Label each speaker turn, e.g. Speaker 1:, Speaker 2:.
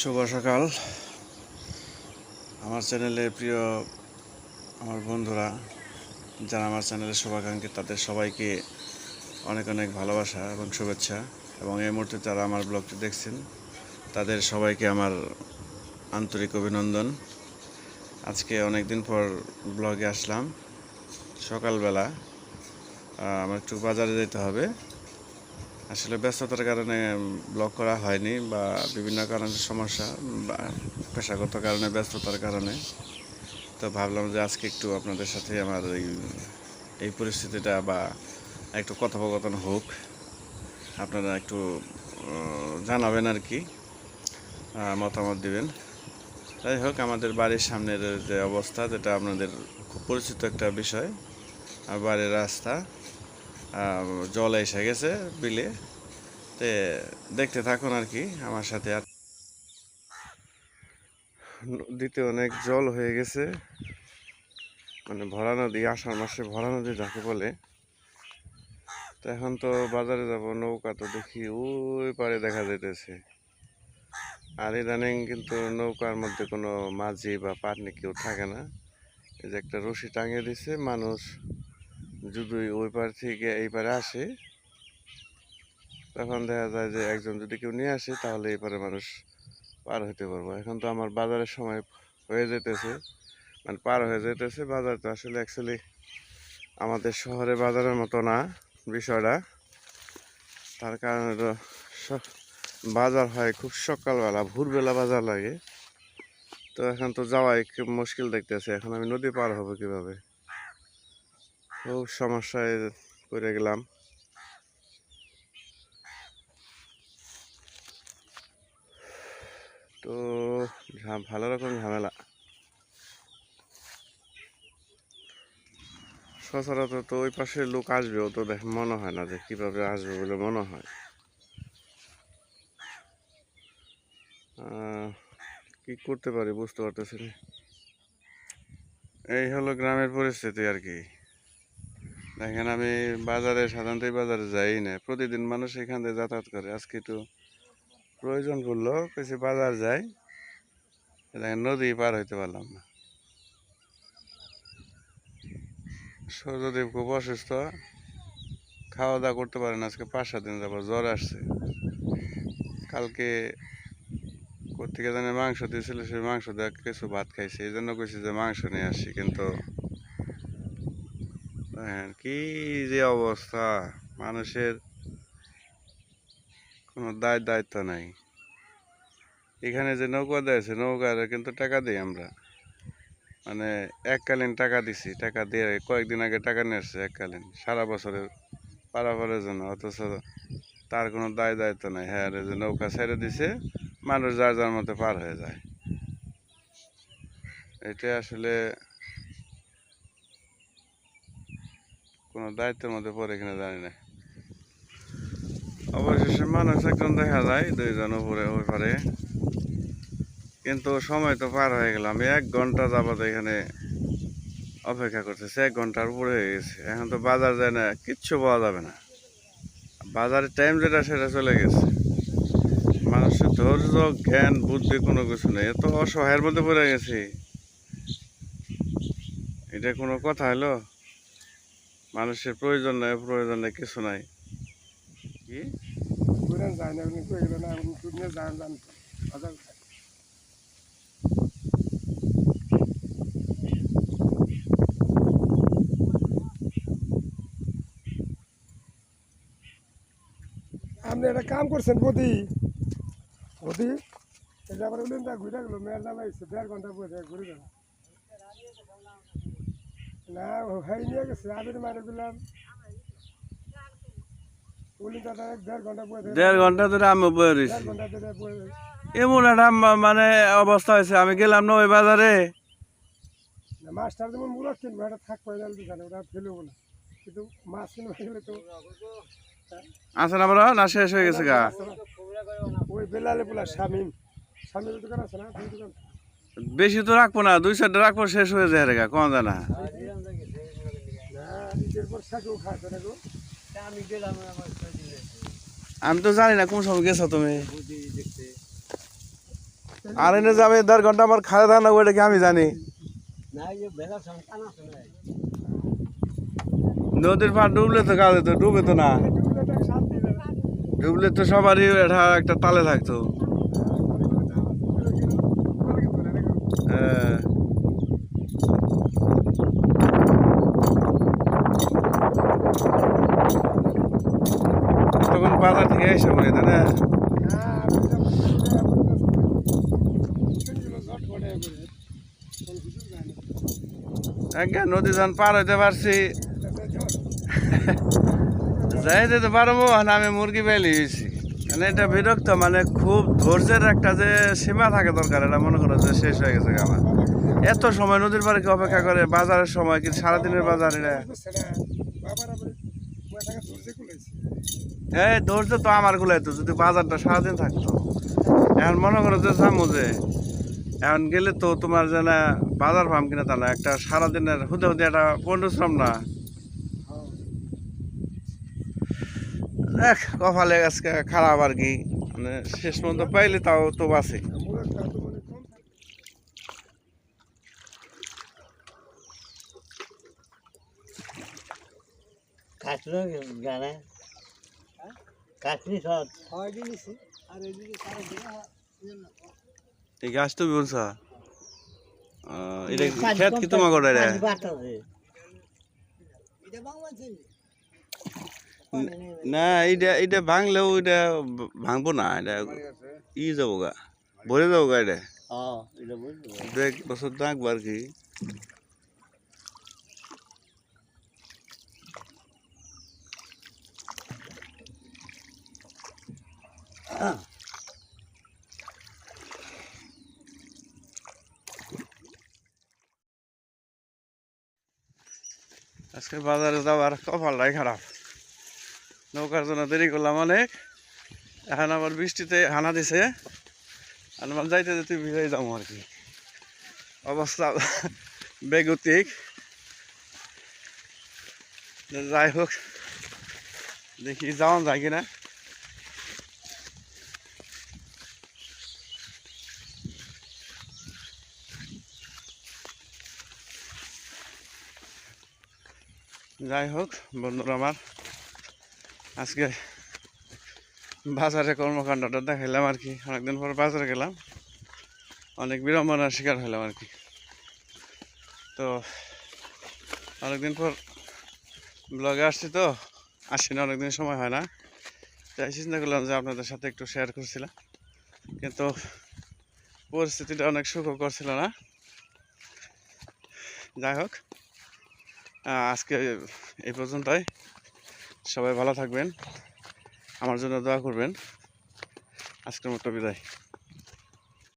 Speaker 1: শুভ সকাল। আমার চ্যানেলের প্রিয় আমার বন্ধুরা, যারা আমার চ্যানেলের শুভাকাঙ্ক্ষী, তাদের সবাইকে অনেক অনেক ভালোবাসা এবং শুভেচ্ছা। এবং এই মুহূর্তে যারা আমার ব্লগটি দেখছেন, তাদের সবাইকে আমার আন্তরিক অভিনন্দন। আজকে অনেক দিন পর ব্লগে আসলাম। সকালবেলা আমার একটু বাজারে যেতে হবে। আসলে ব্যস্ততার কারণে ব্লক করা হয়নি বা বিভিন্ন কারণে সমস্যা বা পেশাগত কারণে, ব্যস্ততার কারণে। তো ভাবলাম যে আজকে একটু আপনাদের সাথে আমার এই এই পরিস্থিতিটা বা একটু কথোপকথন হোক। আপনারা একটু জানাবেন আর কি মতামত দিবেন। যাই হোক, আমাদের বাড়ির সামনের যে অবস্থা, যেটা আপনাদের খুব পরিচিত একটা বিষয় আর বাড়ির রাস্তা। জল এসে গেছে বিলে। তে দেখতে থাকুন আর কি, আমার সাথে আর নদীতে অনেক জল হয়ে গেছে। মানে ভরা নদী, আষাঢ় মাসে ভরা নদী যাকে বলে। তো এখন তো বাজারে যাব, নৌকা তো দেখি ওই পারে দেখা যাইতেছে। আর ইদানিং কিন্তু নৌকার মধ্যে কোনো মাঝি বা পাটনি কেউ থাকে না। এই যে একটা রশি টাঙিয়ে দিছে, মানুষ যদি ওই পার থেকে এই পারে আসে, তখন দেখা যায় যে একজন যদি কেউ নিয়ে আসে, তাহলে এই পারে মানুষ পার হতে পারব। এখন তো আমার বাজারের সময় হয়ে যেতেছে মানে পার হয়ে যেতেছে বাজার তো আসলে অ্যাকচুয়ালি আমাদের শহরে বাজারের মতো না, বিষয়টা। তার কারণে তো বাজার হয় খুব সকালবেলা, ভোরবেলা বাজার লাগে। তো এখন তো যাওয়াই মুশকিল দেখতেছে। এখন আমি নদী পার হব কীভাবে? খুব সমস্যায় পড়ে গেলাম। তো ভালো রকম ঝামেলা। সচরাচর তো ওই পাশে লোক আসবে, ও তো দেখ, মনে হয় না যে কীভাবে আসবে বলে মনে হয়। কি করতে পারি বুঝতে পারতেছি এই হলো গ্রামের পরিস্থিতি আর কি। দেখেন আমি বাজারে, সাধারণত বাজারে যাই না। প্রতিদিন মানুষ এখান থেকে যাতায়াত করে। আজকে একটু প্রয়োজন করল কিছু বাজার যাই। দেখেন নদী পার হইতে পারলাম না। সূর্যদেব খুব অসুস্থ। খাওয়া দাওয়া করতে পারেন আজকে পাঁচ সাত দিন যাব জ্বর আসছে। কালকে কোথেকে জানে মাংস দিয়েছিল, সেই মাংস দিয়ে কিছু ভাত খাইছে। এই জন্য কইছি যে মাংস নিয়ে আসছি কিন্তু দেখেন কি যে অবস্থা। মানুষের কোনো দায় দায়িত্ব নাই। এখানে যে নৌকা দিয়েছে নৌকার কিন্তু টাকা দিই আমরা। মানে এককালীন টাকা দিছি, টাকা দিয়ে কয়েকদিন আগে টাকা নিয়ে আসছে এককালীন, সারা বছরের পারাপারের জন্য, অথচ তার কোনো দায় দায়িত্ব নাই। হ্যাঁ যে নৌকা ছেড়ে দিছে, মানুষ যার যার মতো পার হয়ে যায়। এটা আসলে কোনো দায়িত্বের মধ্যে পড়ে কিনা জানি না। অবশেষে মানুষ একজন দেখা যায়, দুইজন উপরে ওই পারে কিন্তু সময় তো পার হয়ে গেল। আমি এক ঘণ্টা যাবত এখানে অপেক্ষা করতেছি। এক ঘণ্টার উপরে হয়ে গেছে। এখন তো বাজার যায় না, কিচ্ছু পাওয়া যাবে না। বাজারের টাইম যেটা, সেটা চলে গেছে। মানুষের ধৈর্য, জ্ঞান, বুদ্ধি কোনো কিছু নেই। এত অসহায়ের মধ্যে পড়ে গেছি। এটা কোনো কথা হলো? মানুষের প্রয়োজন নাই, প্রয়োজন নেই, কিছু নাই। কি?
Speaker 2: আপনি একটা কাম করছেন প্রতি প্রতি এটা আবার ঘুরে গেল, মেয়ের দেড় ঘণ্টা বসে, ঘুরে গেল। না ভাই নিয়ে গেছে আবির মারে দিলাম। দেড়
Speaker 1: ঘণ্টা ধরে আমি বয়ে রয়েছি। এমন একটা মানে অবস্থা হয়েছে আমি গেলাম না ওই বাজারে।
Speaker 2: না মাছটার যেমন মুরগ কিনবো এটা থাকব দোকানে ওটা ফেলব না। কিন্তু মাছ কিনবো গেলে তো
Speaker 1: আছে না শেষ হয়ে গেছে গা।
Speaker 2: ওই বেলালে বলা শামিম শামিমের দোকান আছে না? দোকান।
Speaker 1: বেশি তো রাখব না, দুই সাইড রাখব, শেষ হয়ে যায় রে গা, কোন যায় না
Speaker 2: না ঈদের পর শাকেও খাচ্ছে না গো
Speaker 1: আমি তো জানি না কোন সময় গেছো তুমি। আর এনে যাবে দেড় ঘণ্টা আমার খাওয়া দাওয়া না ওইটা কি আমি জানি। নদীর পাড় ডুবলে তো কাজে তো, ডুবে তো না। ডুবলে তো সবারই একটা তালে থাকতো হ্যাঁ। তখন বাজার থেকে এসে পড়ে না? একজ্ঞা নদী যখন পার হইতে পারছি, যাইতে তো পারব আমি মুরগি পেলি গেছি মানে এটা বিরক্ত মানে খুব ধৈর্যের একটা যে সীমা থাকে দরকার, এটা মনে করো যে শেষ হয়ে গেছে আমার। এত সময় নদীর পাড়ে অপেক্ষা করে, বাজারের সময় কিন্তু সারাদিনের বাজার এটা? এই ধৈর্য তো আমার গুলাইতো যদি বাজারটা সারাদিন থাকতো। এখন মনে করো যে যে, এখন গেলে তো তোমার যে না বাজার ফার্ম কিনা তা না, একটা সারাদিনের হুদে হুদে একটা পরিশ্রম না। কপালে আজকে খারাপ আর কি। মানে শেষ পর্যন্ত পাইলে তাও তো বাসে
Speaker 3: কাটলো জানে কাটলি সব?
Speaker 1: এই গাছ তো বলছা। এটা খেত কি তোমার
Speaker 3: বাতাসে
Speaker 1: না এইটা এইটা ভাঙলেও এটা ভাঙবো না এটা ই যাব গা ভরে যাব গা এটা
Speaker 3: এটা
Speaker 1: এক বছর থাকব আর কি। আজকে বাজারে যাওয়ার কপালটাই খারাপ। নৌকার জন্য দেরি করলাম অনেক। এখন আবার বৃষ্টিতে হানা দিছে। আর আমার যাইতে যেতে ভিজে যাব আর কি। অবস্থা বেগতিক। যাই হোক, দেখি যাওয়া যায় কিনা। যাই হোক, বন্ধুরা আমার। আজকে বাজারে কর্মকাণ্ডটা দেখাইলাম আর কি। অনেকদিন পর বাজারে গেলাম। অনেক বিড়ম্বনার শিকার হলাম আর কি। তো অনেকদিন পর ব্লগে আসছি তো, আসি না, অনেকদিন সময় হয় না। তাই চিন্তা করলাম যে আপনাদের সাথে একটু শেয়ার করছিলাম। কিন্তু পরিস্থিতিটা অনেক সুখকর ছিল না। যাই হোক আজকে এই পর্যন্তই। সবাই ভালো থাকবেন। আমার জন্য দোয়া করবেন। আজকের মতো বিদায়।